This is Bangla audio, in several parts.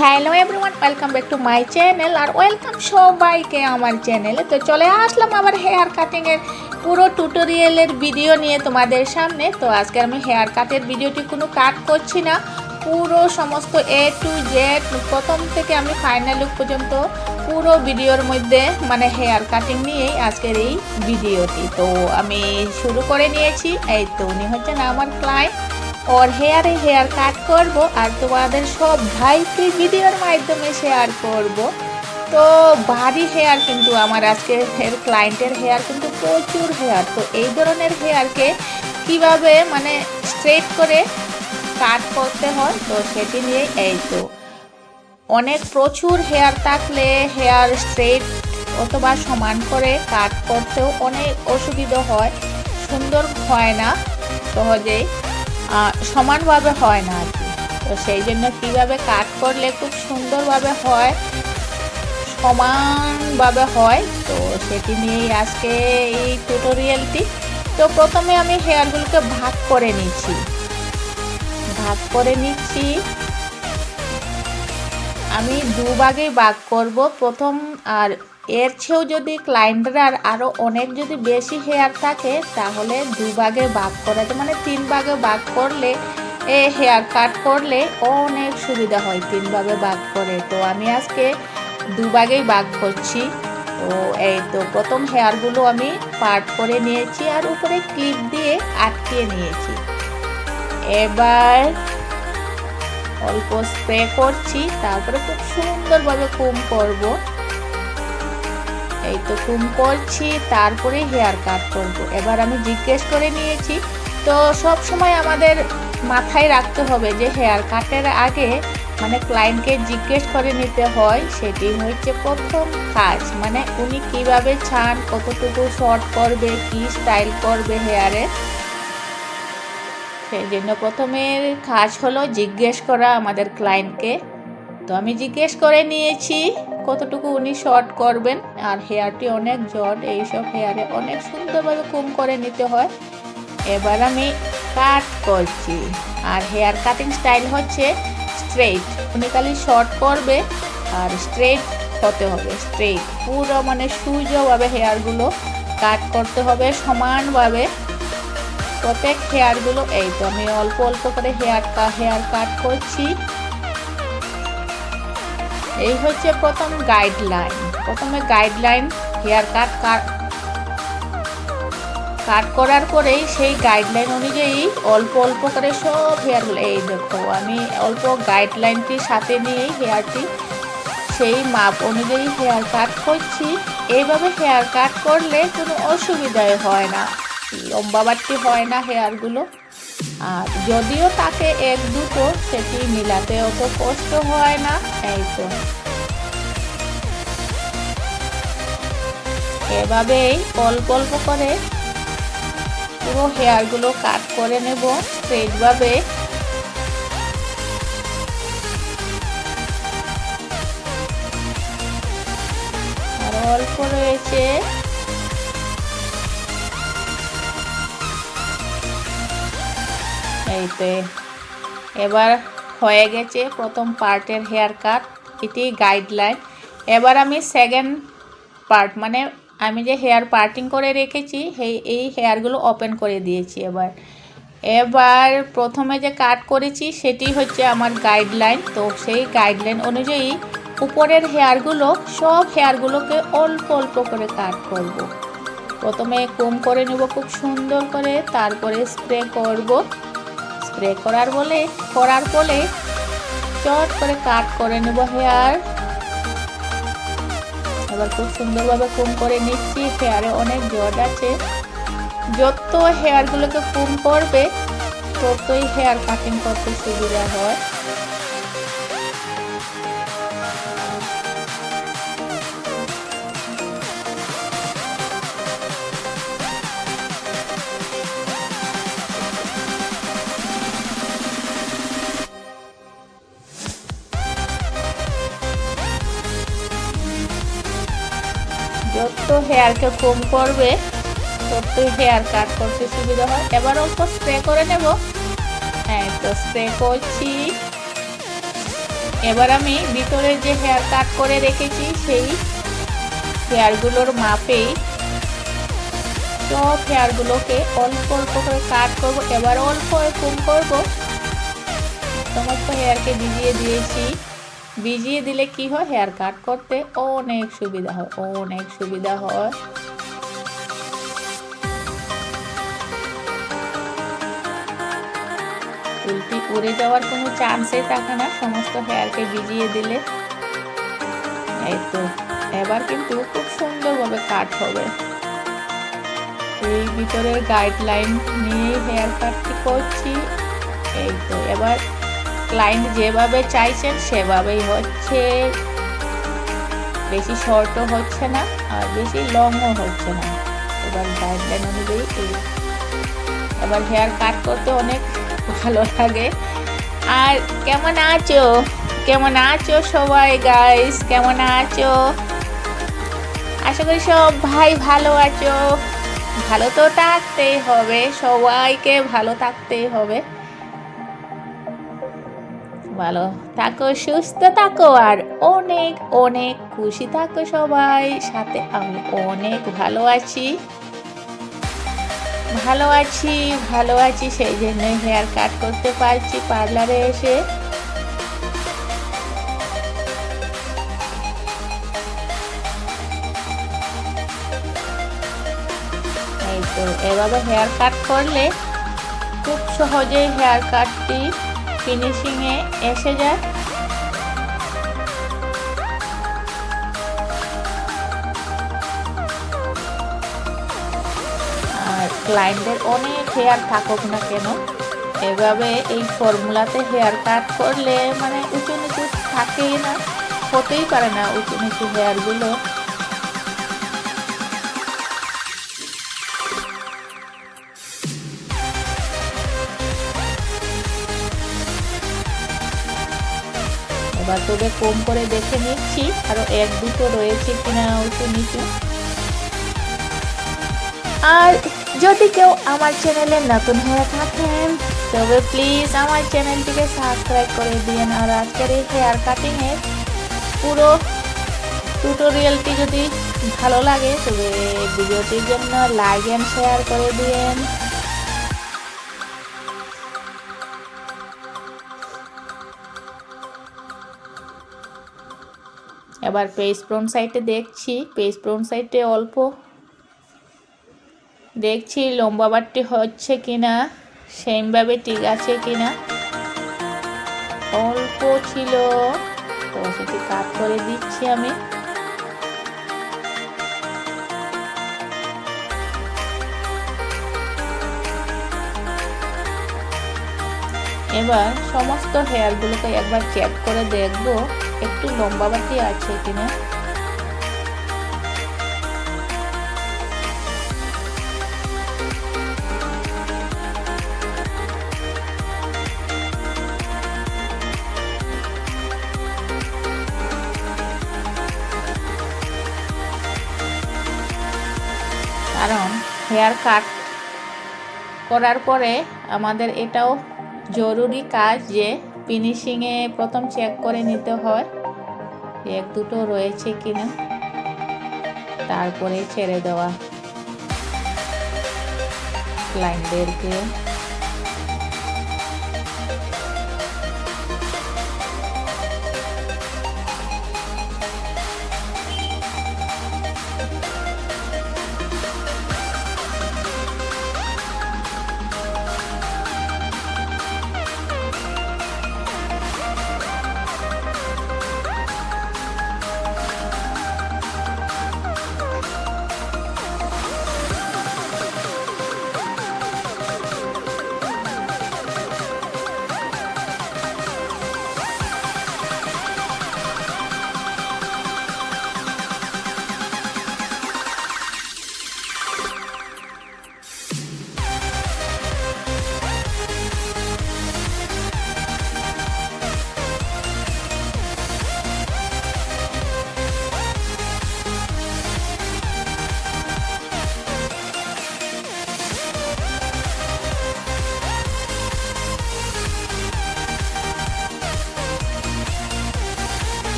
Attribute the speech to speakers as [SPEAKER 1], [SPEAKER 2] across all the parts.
[SPEAKER 1] Hello everyone welcome back to my channel R welcome সবাইকে আমার চ্যানেলে তো চলে আসলাম আবার হেয়ার কাটিংয়ের পুরো টিউটোরিয়ালের ভিডিও নিয়ে তোমাদের সামনে। তো আজকে আমি হেয়ার কাটের ভিডিওটি কোনো কাট করছি না। পুরো সমস্ত এ টু জেড প্রথম থেকে আমি ফাইনাল লুক পর্যন্ত পুরো ভিডিওর মধ্যে মানে হেয়ার কাটিং নিয়েই আজকের এই ভিডিওটি তো আমি শুরু করে নিয়েছি। এই তো উনি হচ্ছেন আমার ক্লায়েন্ট ওর হেয়ারে হেয়ার কাট করব আর তোমাদের সব ভাইকে ভিডিওর মাধ্যমে শেয়ার করব। তো ভারী হেয়ার কিন্তু আমার আজকে হেয়ার ক্লায়েন্টের হেয়ার কিন্তু প্রচুর হেয়ার তো এই ধরনের হেয়ারকে কীভাবে মানে স্ট্রেট করে কাট করতে হয়, তো সেটি নিয়ে এই তো। অনেক প্রচুর হেয়ার থাকলে হেয়ার স্ট্রেট অথবা সমান করে কাট করতেও অনেক অসুবিধা হয়। সুন্দর হয় না সহজেই। সমানভাবে হয় না আর কি। তো সেই জন্য কীভাবে কাট করলে খুব সুন্দরভাবে হয়, সমানভাবে হয়, তো সেটি নিয়েই আজকে এই টিউটোরিয়ালটি তো প্রথমে আমি হেয়ারগুলোকে ভাগ করে নিচ্ছি। ভাগ করে নিচ্ছি। আমি দুভাগেই ভাগ করব। প্রথম আর এর চেয়েও যদি ক্লায়েন্টরার আরও অনেক যদি বেশি হেয়ার থাকে, তাহলে দুভাগে ভাগ করা যায়। মানে তিন ভাগে ভাগ করলে, এ হেয়ার কাট করলে অনেক সুবিধা হয় তিন ভাগে ভাগ করে। তো আমি আজকে দুভাগেই ভাগ করছি। তো এই তো প্রথম হেয়ারগুলো আমি পার্ট করে নিয়েছি আর উপরে ক্লিপ দিয়ে আটকিয়ে নিয়েছি। এবার অল্প স্প্রে করছি, তারপরে খুব সুন্দরভাবে কুম করব। এই তো কুম করছি, তারপরে হেয়ার কাট করব। এবার আমি জিজ্ঞেস করে নিয়েছি, তো সব সময় আমাদের মাথায় রাখতে হবে যে হেয়ার কাটের আগে মানে ক্লায়েন্টকে জিজ্ঞেস করে নিতে হয়, সেটি হচ্ছে প্রথম কাজ। মানে উনি কীভাবে চান কতটুকু শর্ট করবে, কি স্টাইল করবে হেয়ারে সেই জন্য প্রথমের কাজ হলো জিজ্ঞেস করা আমাদের ক্লায়েন্টকে তো আমি জিজ্ঞেস করে নিয়েছি কতটুকু উনি শর্ট করবেন। আর হেয়ারটি অনেক জট, এইসব হেয়ারে অনেক সুন্দরভাবে কুম করে নিতে হয়। এবার আমি কাট করছি। আর হেয়ার কাটিং স্টাইল হচ্ছে স্ট্রেট উনি খালি শর্ট করবে আর স্ট্রেট হতে হবে। স্ট্রেট পুরো মানে সুজভাবে হেয়ারগুলো কাট করতে হবে সমানভাবে। প্রত্যেক হেয়ারগুলো এই তো আমি অল্প অল্প করে হেয়ার হেয়ার কাট করছি। এই হচ্ছে প্রথম গাইডলাইন প্রথমে গাইডলাইন হেয়ার কাট কাট করার পরেই সেই গাইডলাইন অনুযায়ী অল্প অল্প করে সব হেয়ারগুলো এই দেখো আমি অল্প গাইডলাইনটির সাথে নিয়েই হেয়ারটি সেই মাপ অনুযায়ী হেয়ার কাট করছি। এইভাবে হেয়ার কাট করলে কোনো অসুবিধাই হয় না। লম্বা বাড়তি হয় না হেয়ারগুলো আর যদিও তাকে এক দুটো, সেটি মিলাতে অত কষ্ট হয় না, এই তো। এভাবেই অল্প অল্প করে পুরো হেয়ারগুলো কাট করে নেব স্ট্রেটভাবে অল্প রয়েছে এই তো এবার হয়ে গেছে প্রথম পার্টের হেয়ার কাট এটি গাইডলাইন এবার আমি সেকেন্ড পার্ট মানে আমি যে হেয়ার পার্টিং করে রেখেছি, সেই, এই হেয়ারগুলো ওপেন করে দিয়েছি এবার। এবার প্রথমে যে কাট করেছি, সেটি হচ্ছে আমার গাইডলাইন তো সেই গাইডলাইন অনুযায়ী উপরের হেয়ারগুলো সব হেয়ারগুলোকে অল্প অল্প করে কাট করব। প্রথমে কম করে নেব খুব সুন্দর করে, তারপরে স্প্রে করব। স্প্রে করার বলে করার ফলে চট করে কাট করে নেব হেয়ার। এবার খুব সুন্দরভাবে কুম করে নিচ্ছি, হেয়ারে অনেক জট আছে। যত হেয়ারগুলোকে কুম করবে, ততই হেয়ার কাটিং করতে সুবিধা হয়। হেয়ারকে কম করবে ততই হেয়ার কাট করতে সুবিধা হয়। এবার অল্প স্প্রে করে নেব। হ্যাঁ তো স্প্রে করছি। এবার আমি ভিতরে যে হেয়ার কাট করে রেখেছি, সেই হেয়ারগুলোর মাপেই সব হেয়ারগুলোকে অল্প অল্প করে কাট করব। এবার অল্প কম করব। সমস্ত হেয়ারকে ভিজিয়ে দিয়েছি। ভিজিয়ে দিলে কি হয়? হেয়ার কাট করতে অনেক সুবিধা হয়, অনেক সুবিধা হয়। উল্টি উড়ে যাওয়ার কোনো চান্সই থাকে না, সমস্ত হেয়ারকে ভিজিয়ে দিলে। এই তো, এবার কিন্তু খুব সুন্দরভাবে কাট হবে। এই ভিতরের গাইডলাইন নিয়ে হেয়ার কাটটি করছি। এই তো, এবার ক্লায়েন্ট যেভাবে চাইছেন, সেভাবেই হচ্ছে। বেশি শর্টও হচ্ছে না, আর বেশি লংও হচ্ছে না। এবার গাইডলাইন অনুযায়ী এবার হেয়ার কাট করতে অনেক ভালো লাগে। আর কেমন আছো? কেমন আছো সবাই গাইস কেমন আছো? আশা করি সব ভাই ভালো আছো। ভালো তো থাকতেই হবে, সবাইকে ভালো থাকতেই হবে। ভালো থাকো, সুস্থ থাকো আর অনেক অনেক খুশি থাকো সবাই। সাথে আমি অনেক ভালো আছি। ভালো আছি ভালো আছি, সেই জন্য হেয়ার কাট করতে পারছি পার্লারে এসে। এই তো, এভাবে হেয়ার কাট করলে খুব সহজেই হেয়ার কাটটি ফিনিশিংয়ে এসে যায়। আর ক্লায়েন্টের অনেক হেয়ার থাকুক না কেন, এভাবে এই ফর্মুলাতে হেয়ার কাট করলে মানে উঁচু নিচু থাকেই না, হতেই পারে না উঁচু নিচু হেয়ারগুলো এবার তোকে কম করে দেখে নিচ্ছি, আরও এক, দুটো রয়েছে কিনা উঁচু নিচু আর যদি কেউ আমার চ্যানেলে নতুন হয়ে থাকেন, তবে প্লিজ আমার চ্যানেলটিকে সাবস্ক্রাইব করে দিন আর আজকের এই হেয়ার কাটিংয়ের পুরো টিউটোরিয়ালটি যদি ভালো লাগে, তবে ভিডিওটির জন্য লাইক অ্যান্ড শেয়ার করে দিন এবার পেজ ফ্রন্ট সাইডে দেখছি পেজ ফ্রন্ট সাইডে অল্প। দেখছি লম্বা বাটটি হচ্ছে কিনা সেমভাবে ঠিক আছে কিনা। অল্প ছিল, তো সেটি কাট করে দিচ্ছি আমি। এবার সমস্ত হেয়ারগুলোকে একবার চেক করে দেখব। একটু লম্বা বাটি আছে কিনা? কারণ হেয়ার কাট করার পরে আমাদের এটাও জরুরি কাজ যে ফিনিশিংয়ে প্রথম চেক করে নিতে হয়। এক দুটো রয়েছে কিনা। তারপরে ছেড়ে দেওয়া। ক্লাইন্টদেরকে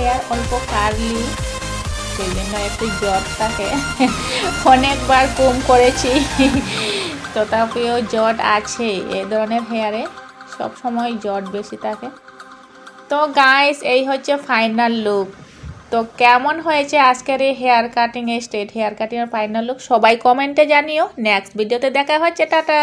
[SPEAKER 1] হেয়ার অল্প কার্লি সেই জন্য একটু জ্বর থাকে অনেকবার কম করেছি। তথাপিও জট আছে, এ ধরনের হেয়ারে সব সময় জট বেশি থাকে। তো গাইস এই হচ্ছে ফাইনাল লুক তো কেমন হয়েছে আজকের এই hair cutting straight hair cutting এর ফাইনাল লুক সবাই কমেন্টে জানিও। নেক্সট ভিডিওতে দেখা হচ্ছে, টাটা!